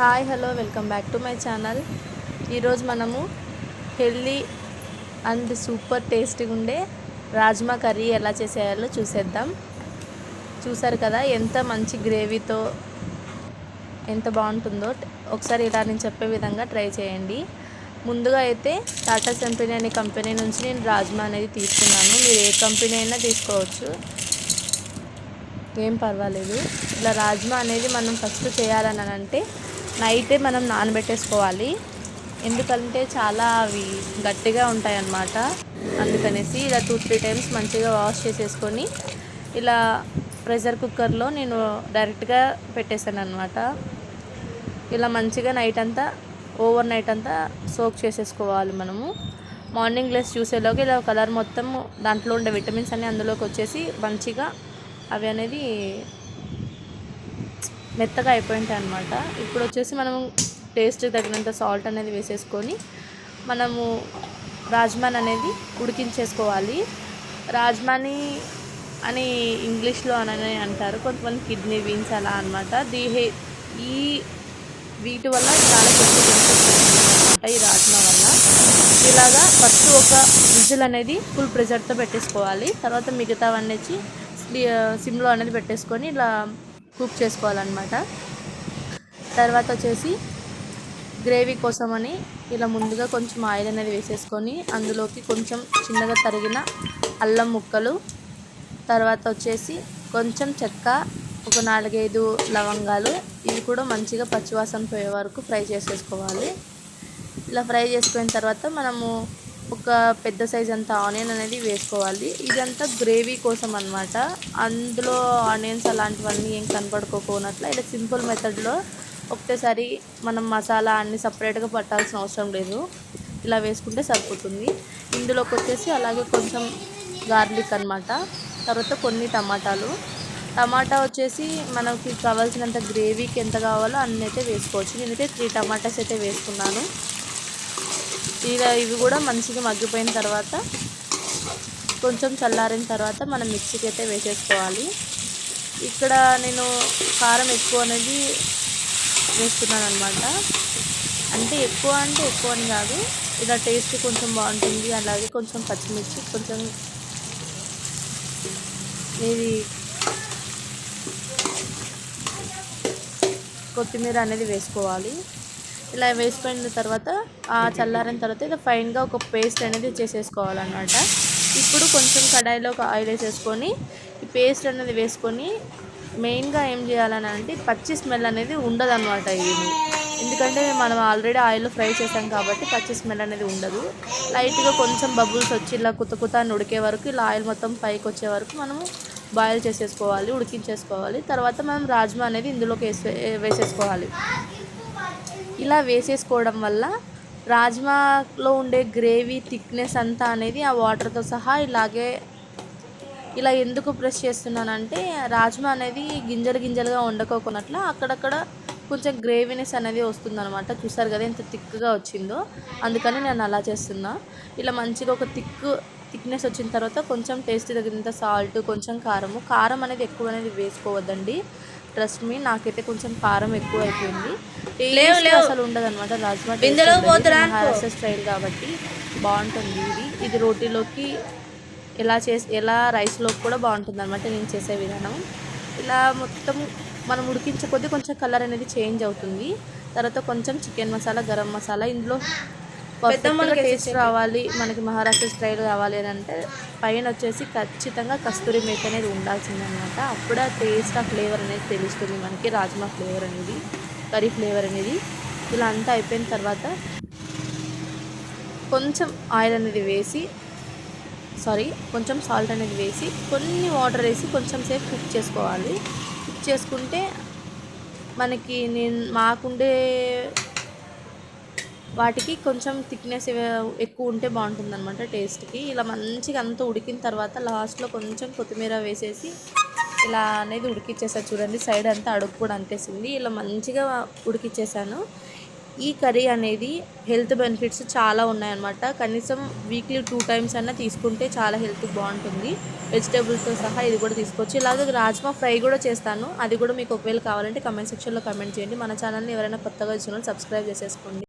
Hi hello welcome back to my channel. ఈరోజు మనము healthy and super టేస్టీగా ఉండే రాజ్మా కర్రీ ఎలా చేసేయాలో చూసేద్దాం. చూసారు కదా ఎంత మంచి గ్రేవీతో ఎంత బాగుంటుందో. ఒకసారి ఇలా నేను చెప్పే విధంగా ట్రై చేయండి. ముందుగా అయితే టాటా కంపెనీ అనే కంపెనీ నుంచి నేను రాజ్మా అనేది తీసుకున్నాను. మీరు ఏ కంపెనీ అయినా తీసుకోవచ్చు. ఏం పర్వాలేదు. ఇలా రాజ్మా అనేది మనం ఫస్ట్ చేయాలని అంటే నైటే మనం నానబెట్టేసుకోవాలి. ఎందుకంటే చాలా అవి గట్టిగా ఉంటాయి అన్నమాట అందుకనేసి ఇలా టూ త్రీ టైమ్స్ మంచిగా వాష్ చేసేసుకొని ఇలా ప్రెషర్ కుక్కర్లో నేను డైరెక్ట్గా పెట్టేశాను అనమాట ఇలా మంచిగా నైట్ అంతా ఓవర్ నైట్ అంతా సోక్ చేసేసుకోవాలి మనము. మార్నింగ్ లెస్ చూసేలోకి ఇలా కలర్ మొత్తం దాంట్లో ఉండే విటమిన్స్ అన్నీ అందులోకి వచ్చేసి మంచిగా అవి అనేది మెత్తగా అయిపోయింటాయి అనమాట ఇప్పుడు వచ్చేసి మనం టేస్ట్ తగినంత సాల్ట్ అనేది వేసేసుకొని మనము రాజ్మాన్ అనేది ఉడికించేసుకోవాలి. రాజ్మాని అని ఇంగ్లీష్లో అని అంటారు. కొంతమంది కిడ్నీ బీన్స్ అలా అనమాట దీ హే ఈ వీటి వల్ల చాలా ఎక్కువ అనమాట ఈ రాజ్మా వల్ల. ఇలాగా ఫస్ట్ ఒక విజిల్ అనేది ఫుల్ ప్రెజర్తో పెట్టేసుకోవాలి. తర్వాత మిగతావన్నీ సిమ్లో అనేది పెట్టేసుకొని ఇలా కుక్ చేసుకోవాలన్నమాట. తర్వాత వచ్చేసి గ్రేవీ కోసమని ఇలా ముందుగా కొంచెం ఆయిల్ అనేది వేసేసుకొని అందులోకి కొంచెం చిన్నగా తరిగిన అల్లం ముక్కలు తర్వాత వచ్చేసి కొంచెం చెక్క ఒక నాలుగైదు లవంగాలు ఇవి కూడా మంచిగా పచ్చివాసన పోయే వరకు ఫ్రై చేసేసుకోవాలి. ఇలా ఫ్రై చేసుకున్న తర్వాత మనము ఒక పెద్ద సైజ్ అంత ఆనియన్ అనేది వేసుకోవాలి. ఇదంతా గ్రేవీ కోసం అనమాట అందులో ఆనియన్స్ అలాంటివన్నీ ఏం కనపడుకోకున్నట్ల ఇలా సింపుల్ మెథడ్లో ఒకటేసారి మనం మసాలా అన్ని సపరేట్గా పట్టాల్సిన అవసరం లేదు. ఇలా వేసుకుంటే సరిపోతుంది. ఇందులోకి వచ్చేసి అలాగే కొంచెం గార్లిక్ అనమాట తర్వాత కొన్ని టమాటాలు. టమాటా వచ్చేసి మనకి కావాల్సినంత గ్రేవీకి ఎంత కావాలో అన్నీ అయితే వేసుకోవచ్చు. నేనైతే త్రీ టమాటాస్ అయితే వేసుకున్నాను. ఇలా ఇవి కూడా మంచిగా మగ్గిపోయిన తర్వాత కొంచెం చల్లారిన తర్వాత మనం మిక్సీకి అయితే వేసేసుకోవాలి. ఇక్కడ నేను కారం ఎక్కువ అనేది వేస్తున్నాను అనమాట అంటే ఎక్కువ అంటే ఎక్కువ అని కాదు ఇలా టేస్ట్ కొంచెం బాగుంటుంది. అలాగే కొంచెం పచ్చిమిర్చి కొంచెం ఇది కొత్తిమీర అనేది వేసుకోవాలి. ఇలా వేసుకున్న తర్వాత ఆ చల్లారిన తర్వాత ఇది ఫైన్గా ఒక పేస్ట్ అనేది చేసేసుకోవాలన్నమాట. ఇప్పుడు కొంచెం కడాయిలో ఒక ఆయిల్ వేసేసుకొని ఈ పేస్ట్ అనేది వేసుకొని మెయిన్గా ఏం చేయాలని అంటే పచ్చి స్మెల్ అనేది ఉండదన్నమాట ఇది. ఎందుకంటే మనం ఆల్రెడీ ఆయిల్లో ఫ్రై చేసాం కాబట్టి పచ్చి స్మెల్ అనేది ఉండదు. లైట్గా కొంచెం బబుల్స్ వచ్చి ఇలా కుత కుత అని ఉడికే వరకు ఇలా ఆయిల్ మొత్తం పైకి వచ్చే వరకు మనము బాయిల్ చేసేసుకోవాలి ఉడికించేసుకోవాలి. తర్వాత మనం రాజ్మా అనేది ఇందులోకి వేసే వేసేసుకోవాలి. ఇలా వేసేసుకోవడం వల్ల రాజ్మాలో ఉండే గ్రేవీ థిక్నెస్ అంతా అనేది ఆ వాటర్తో సహా ఇలాగే ఇలా ఎందుకు ప్రెస్ చేస్తున్నానంటే రాజ్మా అనేది గింజలు గింజలుగా వండుకోకున్నట్ల అక్కడక్కడ కొంచెం గ్రేవీనెస్ అనేది వస్తుందనమాట చూసారు కదా ఎంత థిక్గా వచ్చిందో. అందుకని నేను అలా చేస్తున్నా. ఇలా మంచిగా ఒక థిక్ థిక్నెస్ వచ్చిన తర్వాత కొంచెం టేస్ట్ తగినంత సాల్ట్ కొంచెం కారము. కారం అనేది ఎక్కువ అనేది వేసుకోవద్దండి. ట్రస్ట్ మీ నాకైతే కొంచెం కారం ఎక్కువ అయిపోయింది అసలు ఉండదు. అనమాట రాజ్మా మహారాష్ట్ర స్టైల్ కాబట్టి బాగుంటుంది ఇది. ఇది రోటీలోకి ఎలా చేసి ఎలా రైస్లోకి కూడా బాగుంటుంది అనమాట నేను చేసే విధానం. ఇలా మొత్తం మనం ఉడికించే కొద్దీ కొంచెం కలర్ అనేది చేంజ్ అవుతుంది. తర్వాత కొంచెం చికెన్ మసాలా గరం మసాలా ఇందులో పర్ఫెక్ట్గా టేస్ట్ రావాలి. మనకి మహారాష్ట్ర స్టైల్ కావాలి అని అంటే పైన వచ్చేసి ఖచ్చితంగా కస్తూరి మేతి అనేది ఉండాల్సింది అనమాట అప్పుడే ఆ టేస్ట్ ఆ ఫ్లేవర్ అనేది తెలుస్తుంది మనకి రాజ్మా ఫ్లేవర్ అనేది కర్రీ ఫ్లేవర్ అనేది. ఇలా అంతా అయిపోయిన తర్వాత కొంచెం ఆయిల్ అనేది వేసి సారీ కొంచెం సాల్ట్ అనేది వేసి కొన్ని వాటర్ వేసి కొంచెం సేపు కుక్ చేసుకోవాలి. కుక్ చేసుకుంటే మనకి నేను మాకుండే వాటికి కొంచెం థిక్నెస్ ఎక్కువ ఉంటే బాగుంటుంది అనమాట టేస్ట్కి ఇలా మంచిగా అంతా ఉడికిన తర్వాత లాస్ట్లో కొంచెం కొత్తిమీర వేసేసి ఇలా అనేది ఉడికిచ్చేసాను చూడండి. సైడ్ అంతా అడుగు కూడా అంతేసింది ఇలా మంచిగా ఉడికిచ్చేసాను. ఈ కర్రీ అనేది హెల్త్ బెనిఫిట్స్ చాలా ఉన్నాయన్నమాట. కనీసం వీక్లీ టూ టైమ్స్ అన్నా తీసుకుంటే చాలా హెల్త్ బాగుంటుంది. వెజిటేబుల్స్తో సహా ఇది కూడా తీసుకోవచ్చు. ఇలాగే రాజ్మా ఫ్రై కూడా చేస్తాను. అది కూడా మీకు ఒకవేళ కావాలంటే కమెంట్ సెక్షన్లో కమెంట్ చేయండి. మన ఛానల్ని ఎవరైనా కొత్తగా వచ్చిన సబ్స్క్రైబ్ చేసేసుకోండి.